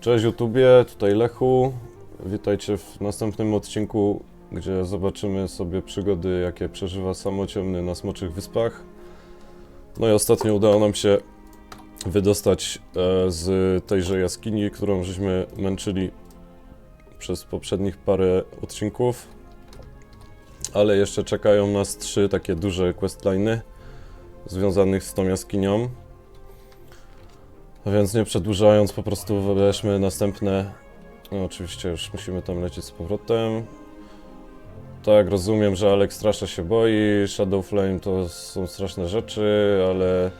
Cześć YouTubie, tutaj Lechu. Witajcie w następnym odcinku, gdzie zobaczymy sobie przygody, jakie przeżywa samociemny na Smoczych Wyspach. No i ostatnio udało nam się wydostać e, z tejże jaskini, którą żeśmy męczyli przez poprzednich parę odcinków. Ale jeszcze czekają nas trzy takie duże questliny związanych z tą jaskinią. A więc nie przedłużając, po prostu wybierzmy następne. No, oczywiście już musimy tam lecieć z powrotem. Tak, rozumiem, że Alex strasznie się boi. Shadow Flame to są straszne rzeczy, ale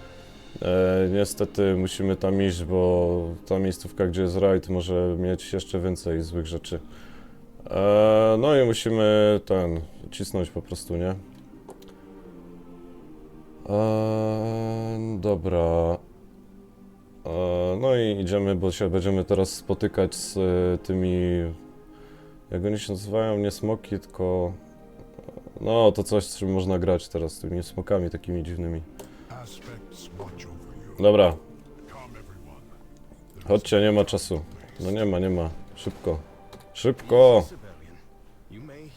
e, niestety musimy tam iść, bo ta miejscówka, gdzie jest raid, może mieć jeszcze więcej złych rzeczy. E, no i musimy ten cisnąć po prostu, nie? E, dobra. E, No i idziemy, bo się będziemy teraz spotykać z e, tymi. Jak oni się nazywają? Nie smoki, tylko. No, to coś, z czym można grać teraz, z tymi smokami takimi dziwnymi. Dobra, chodźcie, nie ma czasu. No nie ma, nie ma. Szybko. Szybko! Civilian, you may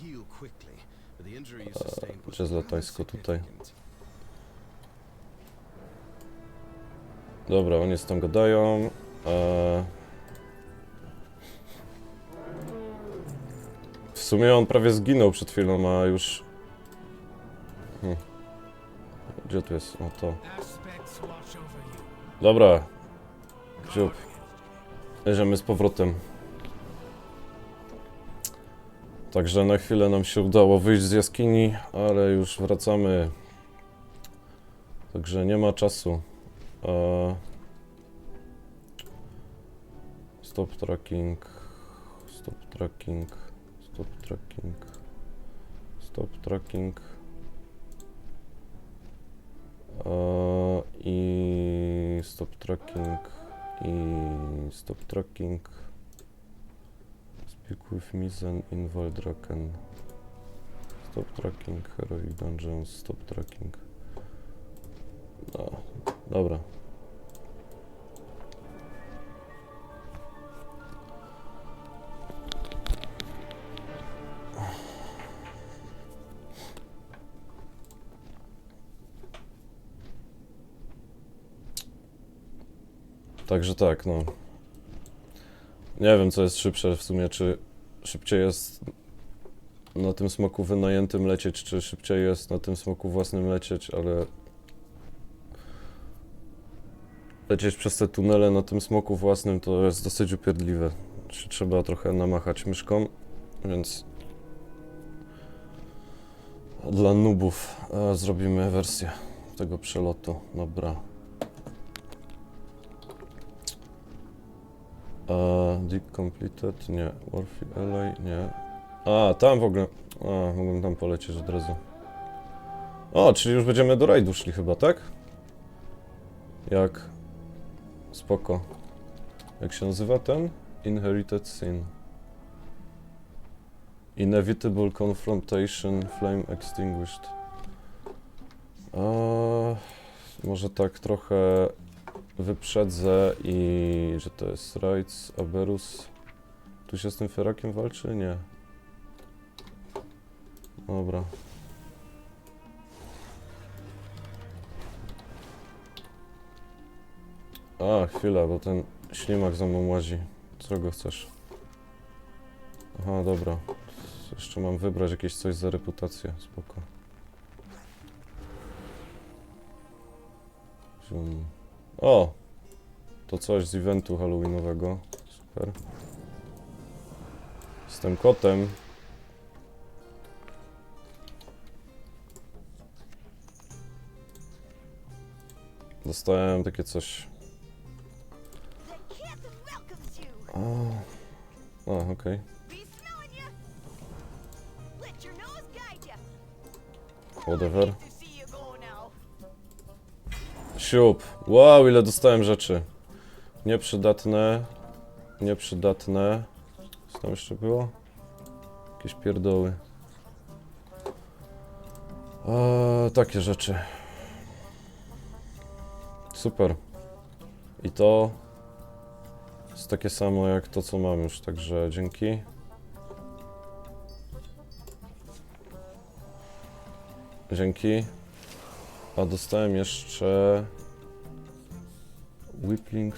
Dobra, oni z tam gadają. E... W sumie on prawie zginął przed chwilą, a już... Hm. Gdzie tu jest? O to. Dobra. Dziób. Jedziemy z powrotem. Także na chwilę nam się udało wyjść z jaskini, ale już wracamy. Także nie ma czasu. E, Stop tracking. Stop tracking. Stop tracking. Stop tracking. E, I stop tracking. I stop tracking. Speak with Mizen in Valdraken. Stop tracking. Heroic Dungeons. Stop tracking. No, dobra. Także tak, no. Nie wiem, co jest szybsze w sumie, czy szybciej jest na tym smoku wynajętym lecieć, czy szybciej jest na tym smoku własnym lecieć, ale lecieć przez te tunele na tym smoku własnym to jest dosyć upierdliwe. Czy Trzeba trochę namachać myszką, więc dla nubów e, zrobimy wersję tego przelotu. Dobra. E, Dig completed? Nie. Warfy Ally? Nie. A, tam w ogóle. A, mogłem tam polecieć od razu. O, czyli już będziemy do rajdu szli chyba, tak? Jak? Spoko. Jak się nazywa ten? Inherited Sin. Inevitable Confrontation Flame Extinguished. Może tak trochę wyprzedzę i że to jest Raids, Aberus. Tu się z tym Ferakiem walczy? Nie. Dobra. A, chwila, bo ten ślimak za mną łazi. Co go chcesz? Aha, dobra. Jeszcze mam wybrać jakieś coś za reputację. Spoko. O! To coś z eventu halloweenowego. Super. Z tym kotem. Dostałem takie coś. A, a okej. You. Whatever. Wow, ile dostałem rzeczy. Nieprzydatne. Nieprzydatne. Co tam jeszcze było? Jakieś pierdoły. Eee, takie rzeczy. Super. I to Jest takie samo jak to, co mam już, także dzięki. Dzięki. A dostałem jeszcze... Whippling,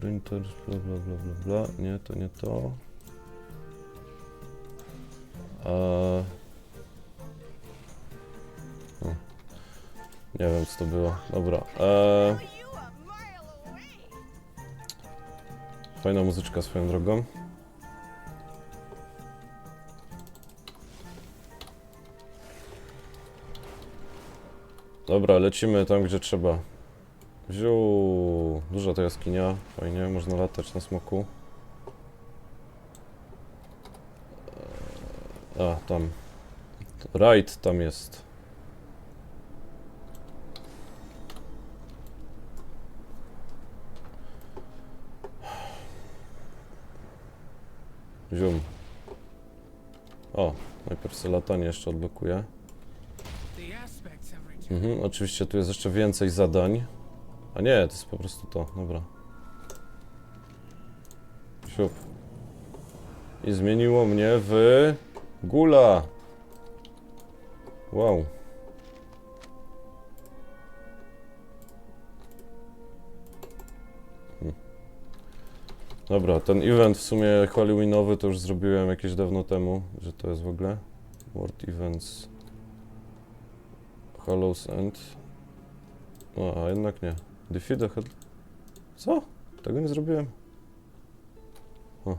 printers, bla bla bla bla bla. Nie, to nie to. Eee... Nie wiem co to było. Dobra. Away? Fajna muzyczka swoją drogą. Dobra, lecimy tam, gdzie trzeba. Wziął duża to jaskinia, fajnie, można latać na smoku. Eee, A, tam. Raid tam jest. Zium. O, najpierw sobie latanie jeszcze returned. Mhm, oczywiście tu jest jeszcze więcej zadań. A nie, to jest po prostu to, dobra. Siup. I zmieniło mnie w gula. Wow. Hmm. Dobra, ten event w sumie Halloweenowy to już zrobiłem jakieś dawno temu, że to jest w ogóle World Events Hallows End. No, a jednak nie. Defeat the Head... Co? Tego nie zrobiłem. O.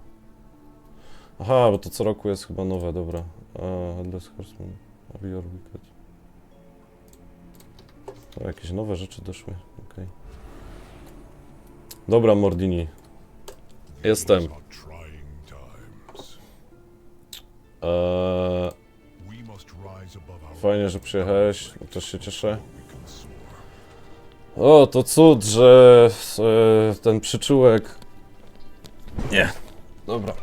Aha, bo to co roku jest chyba nowe, dobra. A, Headless Horseman. Are your wicked? O, jakieś nowe rzeczy doszły, okej. Dobra, Mordini. Jestem. Eee, fajnie, że przyjechałeś, też się cieszę. O, to cud, że e, ten przyczółek. Nie. Dobra.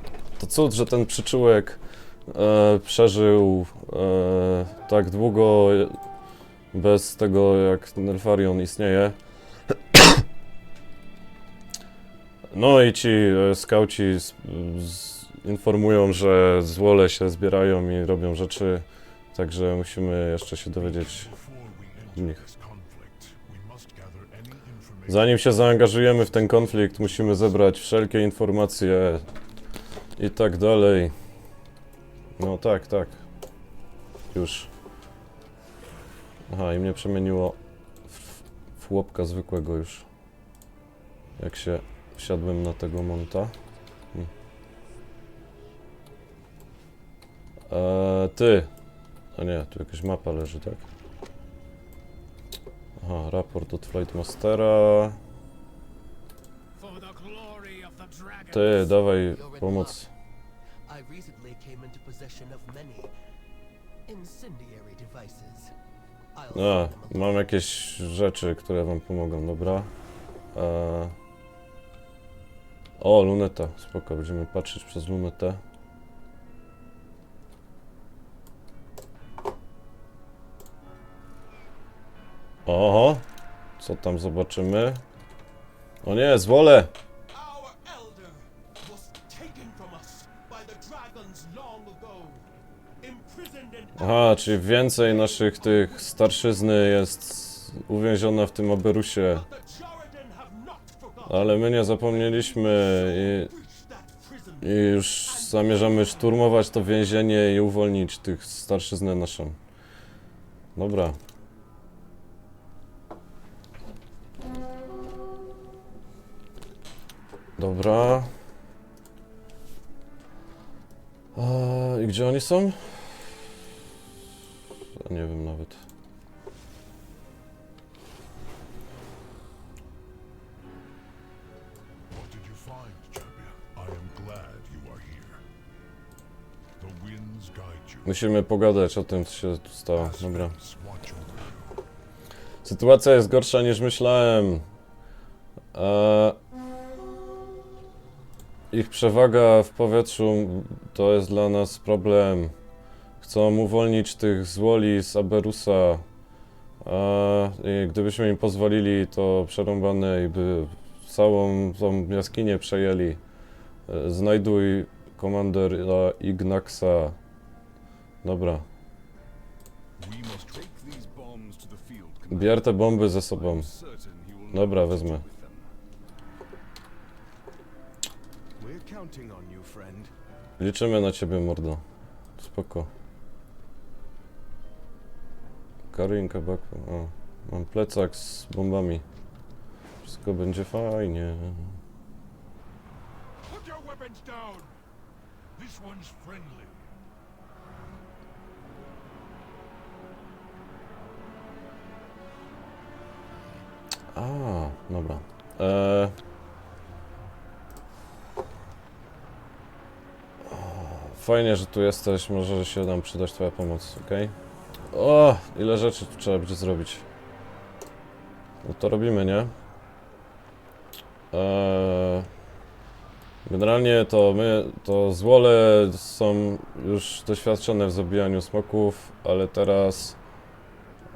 To cud, że ten przyczółek e, przeżył e, tak długo bez tego, jak Nelfarion istnieje. No i ci e, skauci s- z, informują, że złole się zbierają i robią rzeczy, także musimy jeszcze się dowiedzieć z enter nich. Zanim się zaangażujemy w ten konflikt, musimy zebrać wszelkie informacje i tak dalej. No tak, tak. Już. Aha, i mnie przemieniło w, w zwykłego już. Jak się wsiadłem na tego monta. Hmm. Eee, ty. A nie, tu jakaś mapa leży, tak? Aha, raport od the dragon. Ty, dawaj pomoc. I recently came into possession of many incendiary devices. A, mam jakieś rzeczy, które wam pomogą, dobra. Eee... O, luneta, spoko, będziemy patrzeć przez lunetę. Oho, co tam zobaczymy? O nie, zwolę! Aha, czyli więcej naszych tych starszyzny jest uwięziona w tym Aberusie. Ale my nie zapomnieliśmy i. I już zamierzamy szturmować to więzienie i uwolnić tych starszyznę naszą. Dobra. Dobra. I gdzie oni są? Nie wiem nawet. Musimy pogadać o tym, co się tu stało. Dobra. Sytuacja jest gorsza niż myślałem. E, ich przewaga w powietrzu to jest dla nas problem. Chcą uwolnić tych złoli z Aberusa. I gdybyśmy im pozwolili, to przerąbane i by całą tą jaskinię przejęli. E, Znajduj komandera Ignaxa. Dobra, We must take these bombs to the field. bier te bomby ze sobą. I'm certain he will Dobra, wezmę. Liczymy na ciebie, mordo. Spoko. Carrying a backpack. O, mam plecak z bombami. Wszystko będzie fajnie. A, dobra. Eee... Fajnie, że tu jesteś. Może się nam przydać twoja pomoc, ok? O, ile rzeczy tu trzeba będzie zrobić. No to robimy, nie? Eee... Generalnie to my, to złole są już doświadczone w zabijaniu smoków, ale teraz...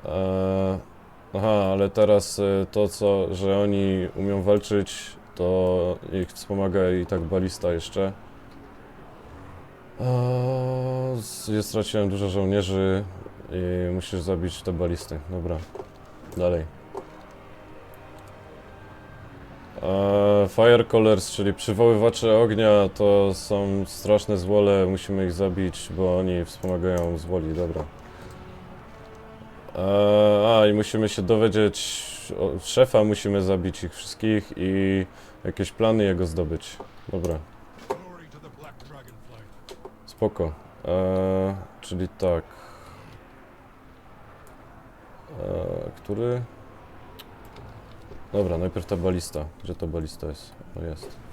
Eee... Aha, ale teraz y, to, co, że oni umią walczyć, to ich wspomaga i tak balista jeszcze. Eee, z- Ja straciłem dużo żołnierzy i musisz zabić te balisty. Dobra, dalej. Eee, Fire czyli przywoływacze ognia, to są straszne złole, musimy ich zabić, bo oni wspomagają z woli, dobra. Eee, a, i musimy się dowiedzieć, o, szefa musimy zabić ich wszystkich i jakieś plany jego zdobyć. Dobra, Glory to the Black Dragonflight. Spoko. Eee, czyli tak. Eee, który? Dobra, najpierw ta balista. Gdzie ta balista jest? O, jest.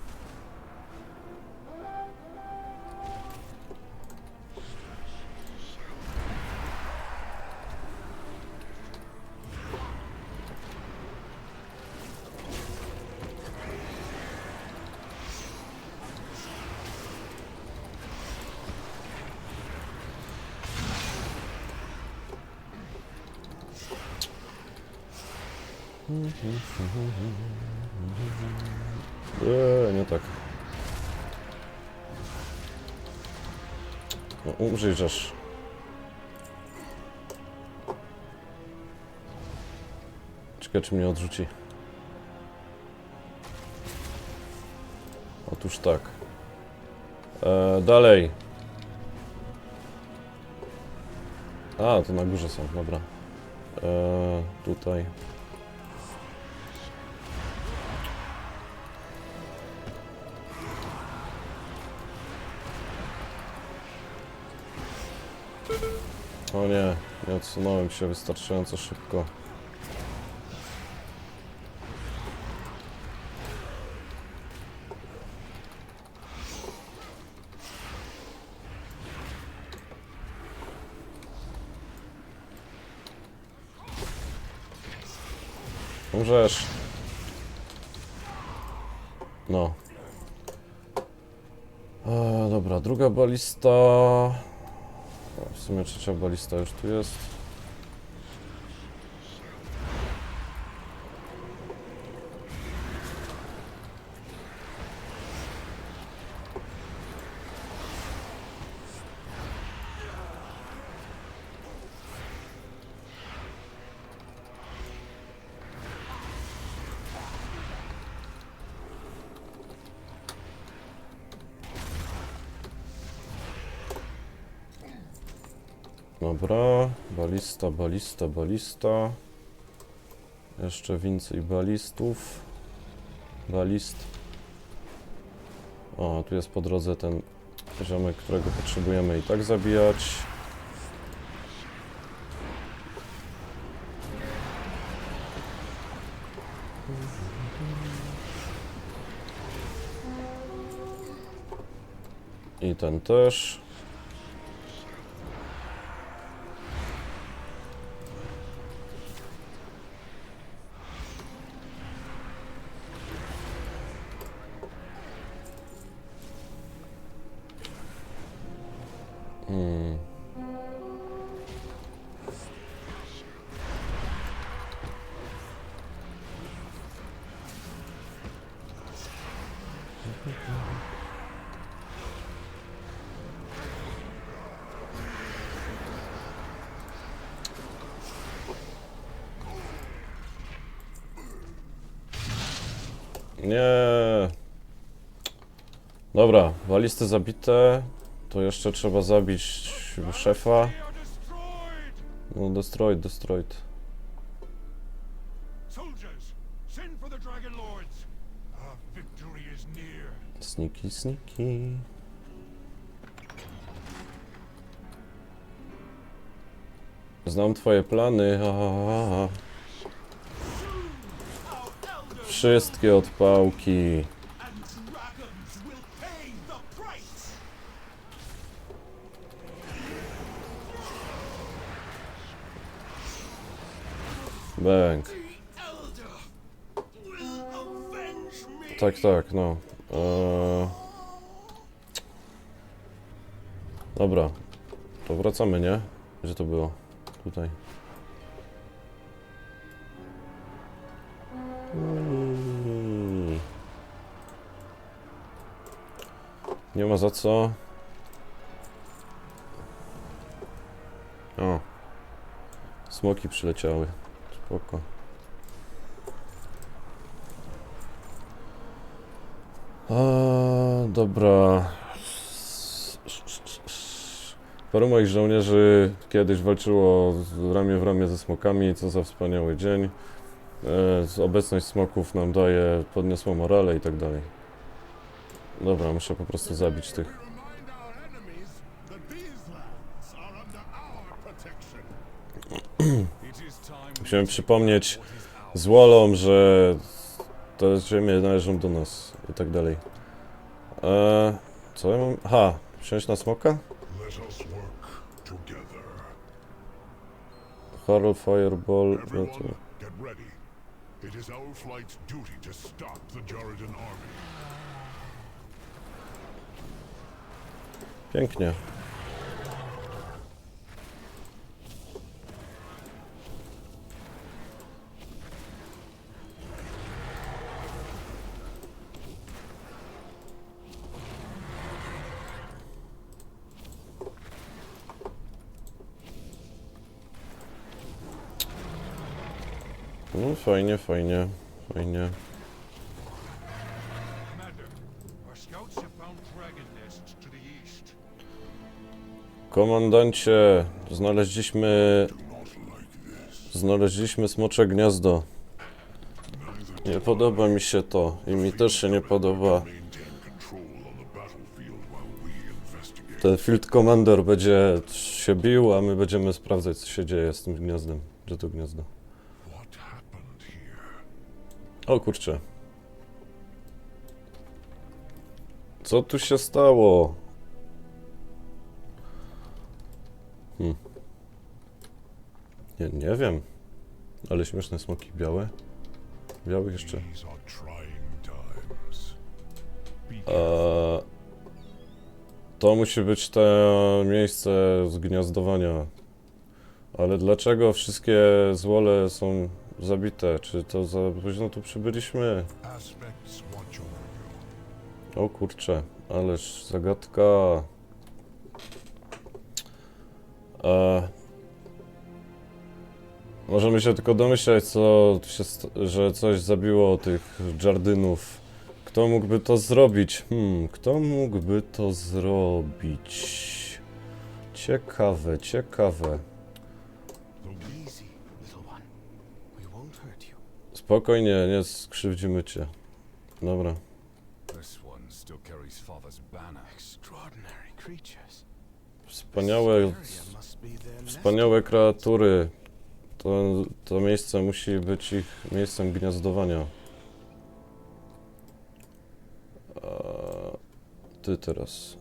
Eee, nie tak. No, umrzyj, żeż. Czekaj, czy mnie odrzuci. Otóż tak. E, dalej. A, to na górze są, dobra. E, tutaj. Nie, nie odsunąłem się wystarczająco szybko. Umrzesz. No. E, dobra, druga balista. Sumie trzecia balista już tu jest. Balista, balista, balista. Jeszcze więcej balistów. Balist. O, tu jest po drodze ten poziomek, którego potrzebujemy i tak zabijać. I ten też. Nie. Dobra, balisty zabite. To jeszcze trzeba zabić szefa. No, destroyed, destroyed. Sniki, sniki. Znam twoje plany. Ha, ha, ha. Wszystkie odpałki. Bęk. Tak, tak, no. Eee... Dobra. To wracamy, nie? Gdzie to było? Tutaj. Nie ma za co. O. Smoki przyleciały. Spoko. A, dobra. Paru moich żołnierzy kiedyś walczyło ramię w ramię ze smokami, co za wspaniały dzień. E, obecność smoków nam daje podniosłą morale i tak dalej. Dobra, muszę po prostu zabić tych. Musimy przypomnieć złolom, że te ziemie należą do nas i tak dalej. E, co ja mam? Aha, wsiąść na smoka? Horror, Fireball. Get ready. It is our flight's duty to stop the Jaradan army. Pięknie. No fajnie, fajnie, fajnie. Komandancie, znaleźliśmy, znaleźliśmy smocze gniazdo. Nie podoba mi się to i mi też się nie podoba. Ten Field Commander będzie się bił, a my będziemy sprawdzać, co się dzieje z tym gniazdem. Gdzie to gniazdo? O kurczę. Co tu się stało? Hmm. Nie, nie wiem. Ale śmieszne smoki białe. Białych jeszcze. Eee, to musi być to miejsce zgniazdowania. Ale dlaczego wszystkie złole są zabite? Czy to za późno tu przybyliśmy? O kurczę, ależ zagadka. Eee, możemy się tylko domyślać, co się że coś zabiło tych Jardynów. Kto mógłby to zrobić? Hmm, kto mógłby to zrobić? Ciekawe, ciekawe. Spokojnie, nie skrzywdzimy cię. Dobra. This wspaniałe kreatury. To, to miejsce musi być ich miejscem gniazdowania. A, ty teraz.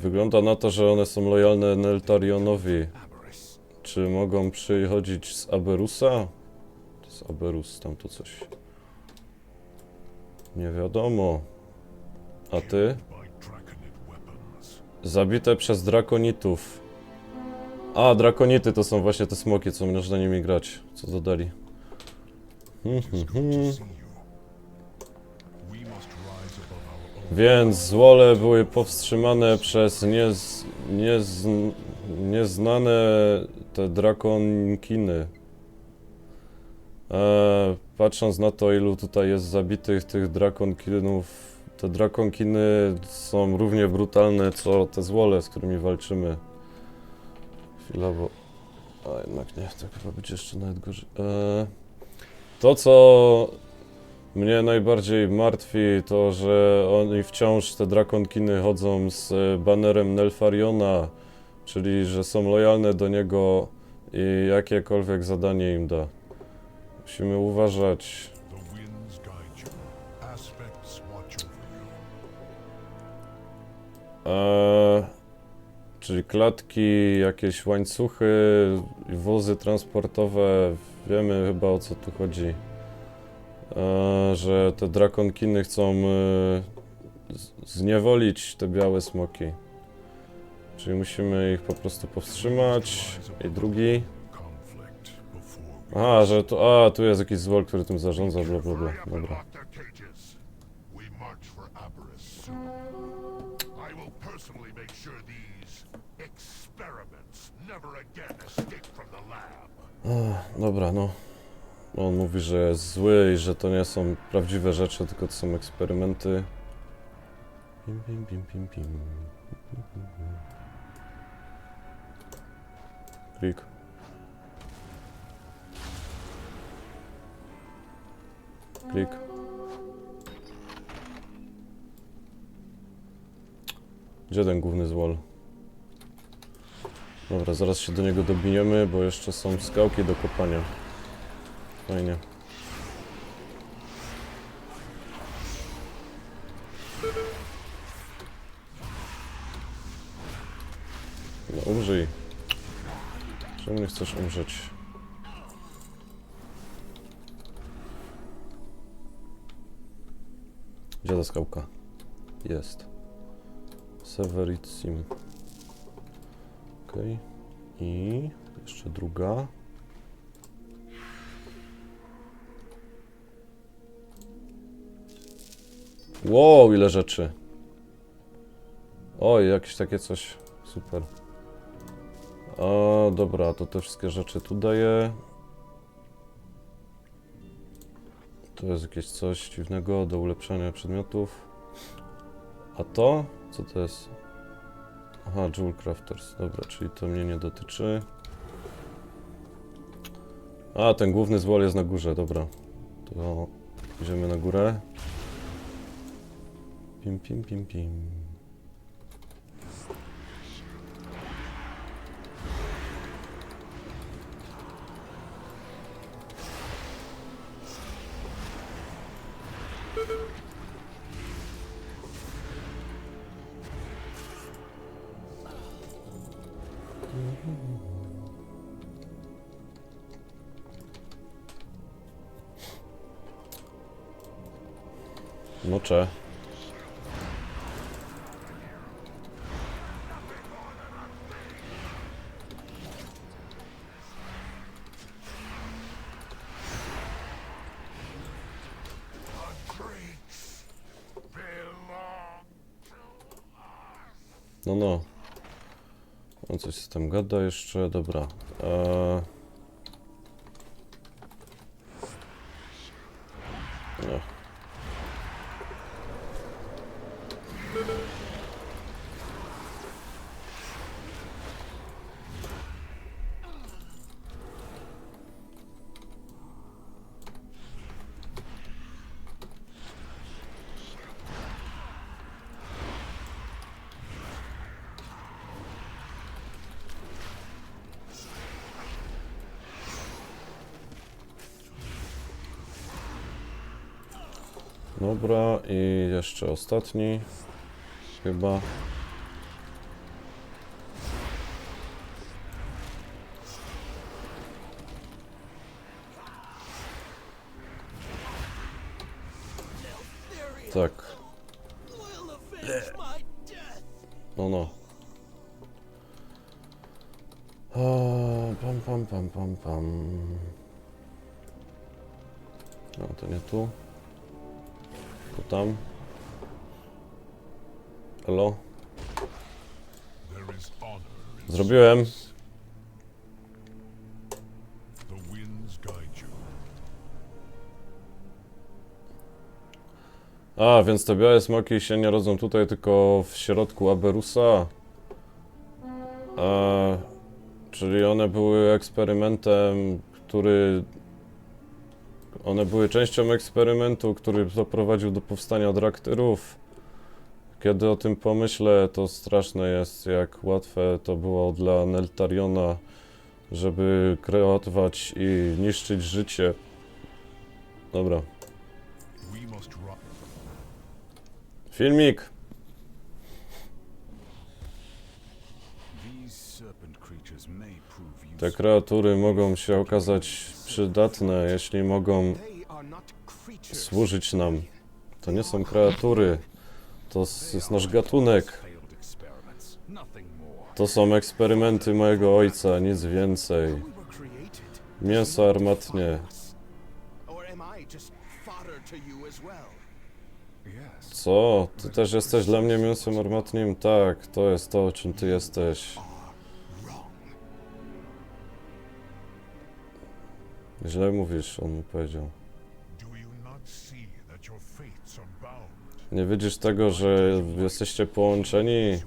Wygląda na to, że one są lojalne Neltarionowi. Czy mogą przychodzić z Aberusa? Jest Aberus, tam to coś. Nie wiadomo. A ty? Zabite przez drakonitów. A, drakonity to są właśnie te smoki, co można nimi grać. Co dodali. Hmm, hmm, hmm. Więc złole były powstrzymane przez niez, niez, nieznane te drakonkiny. E, patrząc na to, ilu tutaj jest zabitych tych drakonkinów, te drakonkiny są równie brutalne, co te złole, z którymi walczymy. Chwila, bo... A jednak nie, to chyba będzie jeszcze nawet gorzej. E, to, co mnie najbardziej martwi, to, że oni wciąż, te drakonkiny, chodzą z banerem Nelfariona, czyli że są lojalne do niego i jakiekolwiek zadanie im da. Musimy uważać. Eee, czyli klatki, jakieś łańcuchy, wozy transportowe. Wiemy chyba o co tu chodzi. Eee, że te drakonkiny chcą e, z- zniewolić te białe smoki. Czyli musimy ich po prostu powstrzymać. I drugi. Aha, że tu, a, tu jest jakiś zwol, który tym zarządza, bla bla bla. Dobra. Dobra, no. On mówi, że jest zły i że to nie są prawdziwe rzeczy, tylko to są eksperymenty. Pim, pim, pim, pim, pim. Klik. Klik. Gdzie ten główny zwol? Dobra, zaraz się do niego dobijemy, bo jeszcze są skałki do kopania. Fajnie. No umrzyj. Czemu nie chcesz umrzeć? Gdzie ta skałka? Jest. Severicim. Okej. I jeszcze druga. Wow, ile rzeczy. Oj, jakieś takie coś. Super. A, dobra, to te wszystkie rzeczy tu daję. To jest jakieś coś dziwnego do ulepszania przedmiotów. A to? Co to jest? Aha, Jewel Crafters. Dobra, czyli to mnie nie dotyczy. A, ten główny zwol jest na górze, dobra. To idziemy na górę. Pim, pim, pim, pim. Belong No, no. On coś z tym gada jeszcze, dobra. Eee... Dobra, i jeszcze ostatni. Chyba. Tak, no no. A, pam, pam, pam, pam, pam. No, to nie tu. To tam. Zrobiłem. A, więc te białe smoki się nie rodzą tutaj, tylko w środku Aberusa. Czyli one były eksperymentem, który... One były częścią eksperymentu, który doprowadził do powstania draktyrów. Kiedy o tym pomyślę, to straszne jest, jak łatwe to było dla Neltariona, żeby kreować i niszczyć życie. Dobra. Filmik! Te kreatury mogą się okazać przydatne, jeśli mogą służyć nam. To nie są kreatury, to jest nasz gatunek. To są eksperymenty mojego ojca, nic więcej. Mięso armatnie. Co? Ty też jesteś dla mnie mięsem armatnim? Tak, to jest to, czym ty jesteś. Źle mówisz, on mu powiedział. Nie widzisz tego, że jesteście połączeni?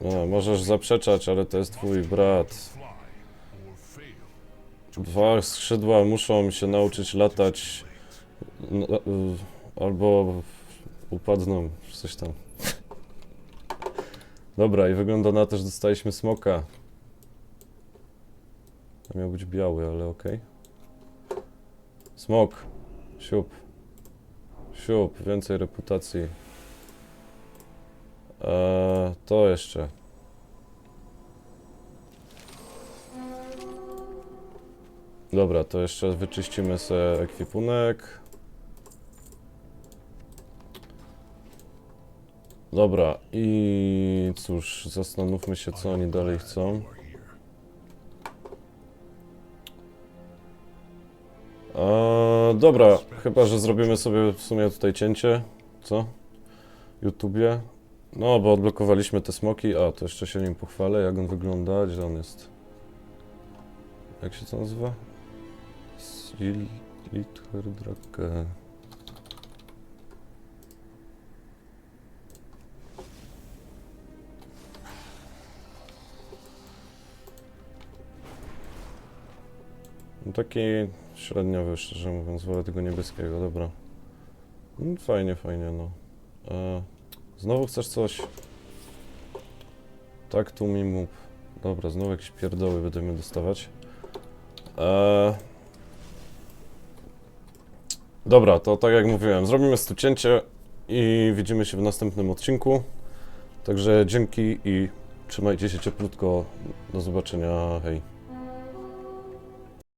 No, możesz zaprzeczać, ale to jest twój brat. Dwa skrzydła muszą się nauczyć latać. n- y, Albo upadną, coś tam. Dobra, i wygląda na to, że dostaliśmy smoka. To miał być biały, ale okej. Smok. Siup. Więcej reputacji. Eee, to jeszcze. Dobra, to jeszcze wyczyścimy sobie ekwipunek. Dobra, i cóż, zastanówmy się, co oni dalej chcą. Dobra, chyba, że zrobimy sobie w sumie tutaj cięcie. Co? YouTubie. No, bo odblokowaliśmy te smoki. A, to jeszcze się nim pochwalę, jak on wygląda, gdzie on jest. Jak się to nazywa? Slitherdrake. Taki średniowy, szczerze mówiąc, wolę tego niebieskiego, dobra. No, fajnie, fajnie, no. E, znowu chcesz coś? Tak, tu mi mów. Dobra, znowu jakieś pierdoły będziemy dostawać. Eee... Dobra, to tak jak mówiłem, zrobimy stu cięcie i widzimy się w następnym odcinku. Także dzięki i trzymajcie się cieplutko. Do zobaczenia, hej.